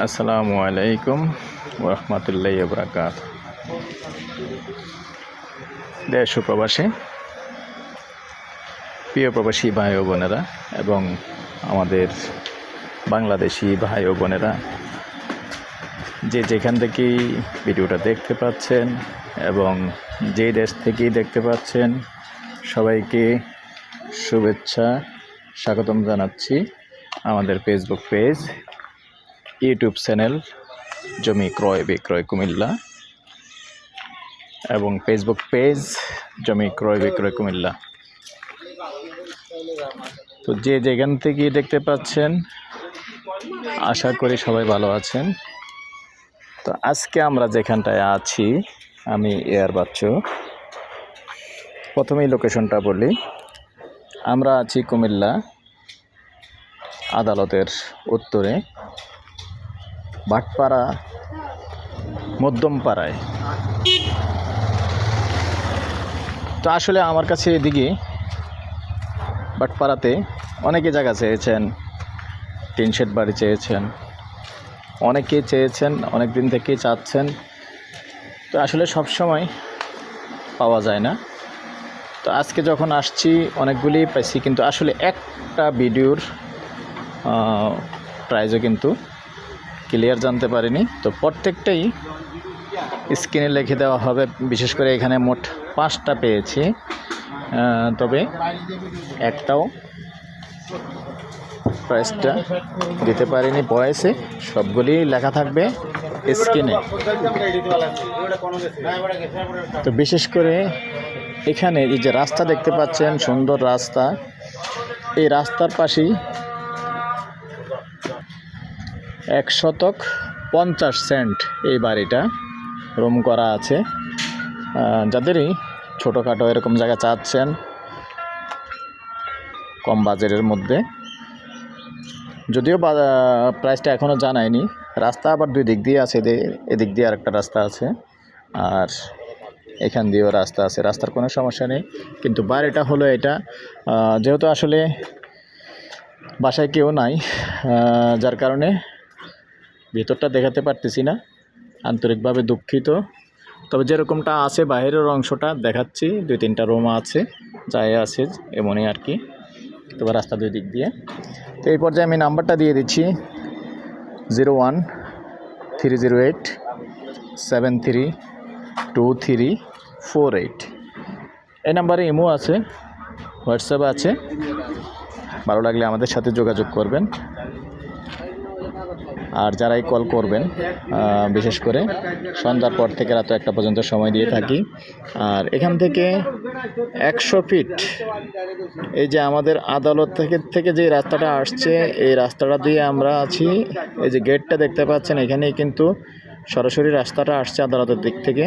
আসসালামু আলাইকুম রহমতুল্লাহ বরাকাত দেশ প্রবাসী, প্রিয় প্রবাসী ভাই ও বোনেরা এবং আমাদের বাংলাদেশি ভাই ও বোনেরা, যে যেখান থেকেই ভিডিওটা দেখতে পাচ্ছেন এবং যে দেশ থেকেই দেখতে পাচ্ছেন, সবাইকে শুভেচ্ছা, স্বাগতম জানাচ্ছি আমাদের ফেসবুক পেজ ইউটিউব চ্যানেল জমি ক্রয় বিক্রয় কুমিল্লা এবং ফেসবুক পেজ জমি ক্রয় বিক্রয় কুমিল্লা তো যে যেখান থেকে দেখতে পাচ্ছেন, আশা করি সবাই ভালো আছেন। তো আজকে আমরা যেখানটায় আছি, আমি এয়ার বাচ্চু। প্রথমেই লোকেশনটা বলি। আমরা আছি কুমিল্লা, আদালতের উত্তরে। ভাটপাড়া মধ্যমপাড়ায়। তো আসলে আমার কাছে এদিকে ভাটপাড়াতে অনেকে জায়গা চেয়েছেন, টিন শেড বাড়ি চেয়েছেন অনেকেই চেয়েছেন অনেক দিন থেকেই চাচ্ছেন। তো আসলে সব সময় পাওয়া যায় না। তো আজকে যখন আসছি, অনেকগুলি পাইছি, কিন্তু আসলে একটা ভিডিওর প্রাইজও কিন্তু ক্লিয়ার জানতে পারিনি। তো প্রত্যেকটাই স্ক্রিনে লিখে দেওয়া হবে। বিশেষ করে এখানে মোট পাঁচটা পেয়েছি। তবে একটাও প্রাইসটা দিতে পারিনি বয়সে। সবগুলি লেখা থাকবে স্ক্রিনে তো বিশেষ করে এখানে এই যে রাস্তা দেখতে পাচ্ছেন, সুন্দর রাস্তা। এই রাস্তার পাশেই এক শতক পঞ্চাশ সেন্ট এই বাড়িটা। রুম করা আছে। যাদেরই ছোটোখাটো এরকম জায়গা চাচ্ছেন, কম বাজারের মধ্যে। যদিও প্রাইসটা এখনও জানায়নি। রাস্তা আবার দুই দিক দিয়ে আছে এদি- এদিক দিয়ে আরেকটা রাস্তা আছে। আর এখান দিয়েও রাস্তা আছে। রাস্তার কোনো সমস্যা নেই। কিন্তু বাড়িটা হলো এটা। যেহেতু আসলে বাসায় কেউ নাই যার কারণে ভেতরটা দেখাতে পারতেছি না। আন্তরিকভাবে দুঃখিত। তবে যেরকমটা আছে বাইরের অংশটা দেখাচ্ছি, দুই তিনটা রুম আছে, যাই আছে এমনই আর কি। তবে রাস্তা দুই দিক দিয়ে। তো এই পর্যায়ে আমি নাম্বারটা দিয়ে দিচ্ছি, zero one three zero eight seven three two three four eight. এই নাম্বারে ইমো আছে, হোয়াটসঅ্যাপ আছে। ভালো লাগলে আমাদের সাথে যোগাযোগ করবেন। আর যারাই কল করবেন বিশেষ করে সন্ধ্যার পর থেকে রাত একটা পর্যন্ত সময় দিয়ে থাকি। আর এখান থেকে একশো ফিট এই যে আমাদের আদালত থেকে থেকে যে রাস্তাটা আসছে, এই রাস্তাটা দিয়ে আমরা আছি। এই যে গেটটা দেখতে পাচ্ছেন, এখানেই কিন্তু সরাসরি রাস্তাটা আসছে আদালতের দিক থেকে।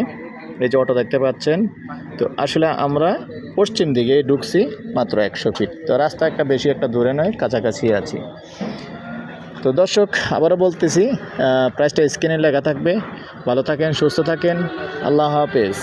এই যে অটো দেখতে পাচ্ছেন। তো আসলে আমরা পশ্চিম দিকে ঢুকছি মাত্র একশো ফিট তো রাস্তা একটা বেশি, একটা দূরে নয়, কাছাকাছি আছি। তো দর্শক আবারও বলতেছি প্রাইসটা স্ক্রিনে লেখা থাকবে। ভালো থাকেন সুস্থ থাকেন। আল্লাহ হাফেজ।